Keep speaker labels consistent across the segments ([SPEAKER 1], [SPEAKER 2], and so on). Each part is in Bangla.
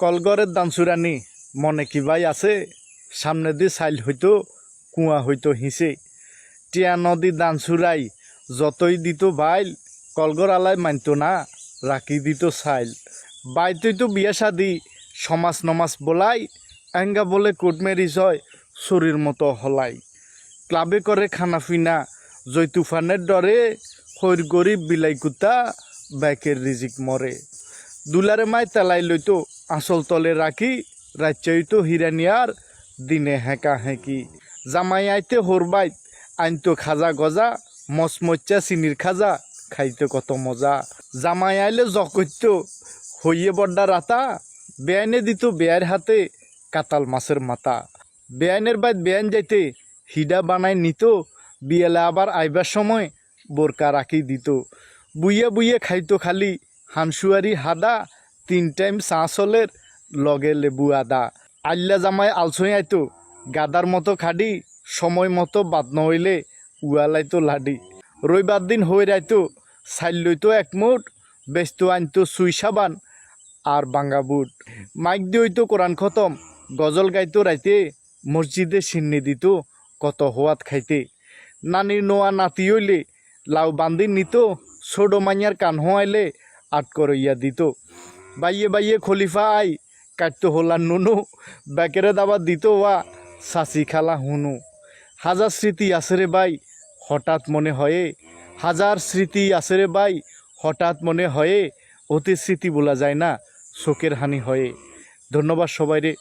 [SPEAKER 1] কলগরের দানসুরানি মনে কি ভাই আছে? সামনে দিয়ে সাইল হইতো, কুয়া হইতো হিসে টিয়া নদী দানসুরাই যতই দিত বাইল, কলগর আলাই মানতো না, রাখি দিত সাইল বাইতই তো বিয়া শাদি সমাজ নমাজ বলাই, এঙ্গা বলে কোর্ট ম্যারিজ হয় শরীর মতো হলাই। ক্লাবে করে খানা পিনা জয় তুফানের ডরে হৈর গরিব বিলাই কুতা, ব্যাকের রিজিক মরে। দুলারে মায় তেলাই লইতো আসল তলে রাখি, রাজ্যইতো হিরানিয়ার দিনে হেঁকা হেঁকি। জামাই আইতে হরবাইত আইনতো খাজা গজা মচমচ্চা চিনির খাজা, খাইতে কত মজা। জামাই আইলে জকৈত্য হইয়ে বড্ডা রাতা, বেআইনে দিত বেয়ার হাতে কাতাল মাছের মাথা। বেআইনের বাইত বেআইন যাইতে হিডা বানাই নিত, বিয়েলে আবার আইবার সময় বোরকা রাখি দিত। বুইয়ে বুইয়ে খাইতো খালি, হানসুয়ারি হাদা তিন টাইম চাঁচলের লগে লেবু আদা। আল্লা জামাই আলসই আইতো গাদার মতো খাডি সময় মতো বাদ নহইলে উয়ালাইতো লাডি রবিবার দিন হয়ে রাইতো চাইল লইতো একমুট ব্যস্ত আনতো সুই সাবান আর বাঙ্গা বুট। মাইক দিয়েতো কোরআন খতম, গজল গাইতো রাইতে মসজিদে সিন্নি দিত কত হোয়াত খাইতে। নানির নোয়া নাতি হইলে লাউ বান্দি নিত ছোটো মাইয়ার কান হোয়াইলে আট করইয়া দিত বাইয়ে বাইয়ে খলিফা আই, কাটতো হলা নুনু ব্যাকেরে দাবা দিত ওয়া সাসি খালা হুনু। হাজার স্মৃতি আছে রে বাই, হঠাৎ মনে হয়ে। হাজার স্মৃতি আছে রে বাই, হঠাৎ মনে হয়ে। অতীত স্মৃতি বলা যায় না, শোকের হানি হয়ে। ধন্যবাদ সবাই রে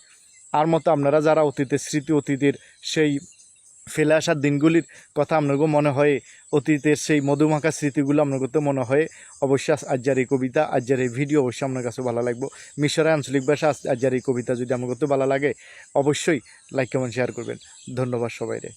[SPEAKER 1] আর মতো আপনারা যারা অতীতের স্মৃতি, অতীতের সেই ফেলে আসার দিনগুলির কথা আপনাকে মনে হয়? অতীতের সেই মধুমাখা স্মৃতিগুলো আপনাকে তো মনে হয়? অবশ্যই আজ্জার এই কবিতা আজ্জার এই ভিডিও অবশ্যই আপনার কাছে ভালো লাগবো। মিশরে আঞ্চলিক ভাষা আজ্জার এই কবিতা যদি আপনার করতে ভালো লাগে, অবশ্যই লাইক কমেন্ট শেয়ার করবেন। ধন্যবাদ সবাইরে।